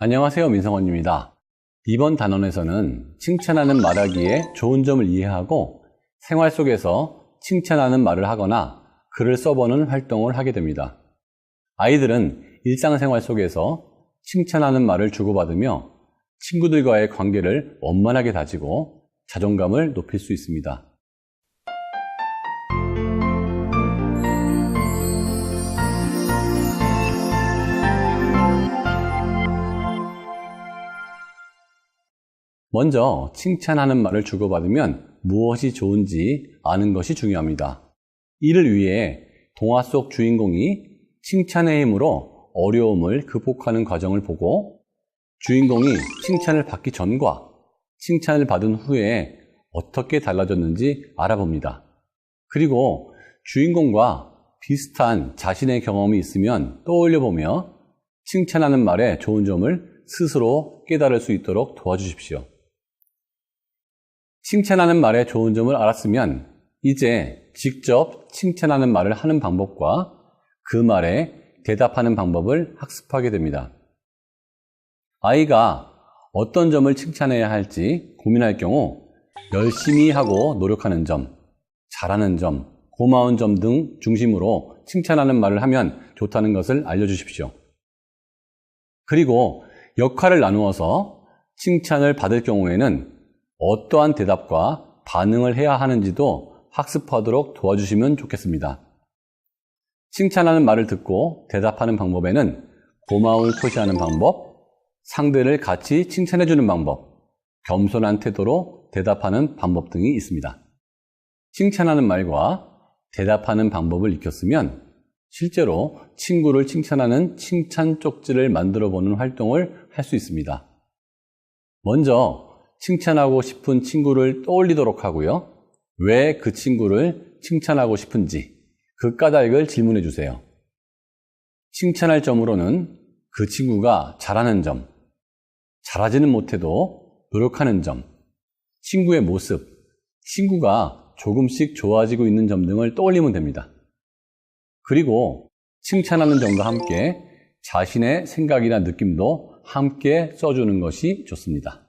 안녕하세요. 민성원입니다. 이번 단원에서는 칭찬하는 말하기에 좋은 점을 이해하고 생활 속에서 칭찬하는 말을 하거나 글을 써보는 활동을 하게 됩니다. 아이들은 일상생활 속에서 칭찬하는 말을 주고받으며 친구들과의 관계를 원만하게 다지고 자존감을 높일 수 있습니다. 먼저 칭찬하는 말을 주고받으면 무엇이 좋은지 아는 것이 중요합니다. 이를 위해 동화 속 주인공이 칭찬의 힘으로 어려움을 극복하는 과정을 보고 주인공이 칭찬을 받기 전과 칭찬을 받은 후에 어떻게 달라졌는지 알아봅니다. 그리고 주인공과 비슷한 자신의 경험이 있으면 떠올려 보며 칭찬하는 말의 좋은 점을 스스로 깨달을 수 있도록 도와주십시오. 칭찬하는 말의 좋은 점을 알았으면 이제 직접 칭찬하는 말을 하는 방법과 그 말에 대답하는 방법을 학습하게 됩니다. 아이가 어떤 점을 칭찬해야 할지 고민할 경우 열심히 하고 노력하는 점, 잘하는 점, 고마운 점 등 중심으로 칭찬하는 말을 하면 좋다는 것을 알려주십시오. 그리고 역할을 나누어서 칭찬을 받을 경우에는 어떠한 대답과 반응을 해야 하는지도 학습하도록 도와주시면 좋겠습니다. 칭찬하는 말을 듣고 대답하는 방법에는 고마움을 표시하는 방법, 상대를 같이 칭찬해주는 방법, 겸손한 태도로 대답하는 방법 등이 있습니다. 칭찬하는 말과 대답하는 방법을 익혔으면 실제로 친구를 칭찬하는 칭찬 쪽지를 만들어 보는 활동을 할 수 있습니다. 먼저 칭찬하고 싶은 친구를 떠올리도록 하고요. 왜 그 친구를 칭찬하고 싶은지 그 까닭을 질문해 주세요. 칭찬할 점으로는 그 친구가 잘하는 점, 잘하지는 못해도 노력하는 점, 친구의 모습, 친구가 조금씩 좋아지고 있는 점 등을 떠올리면 됩니다. 그리고 칭찬하는 점과 함께 자신의 생각이나 느낌도 함께 써주는 것이 좋습니다.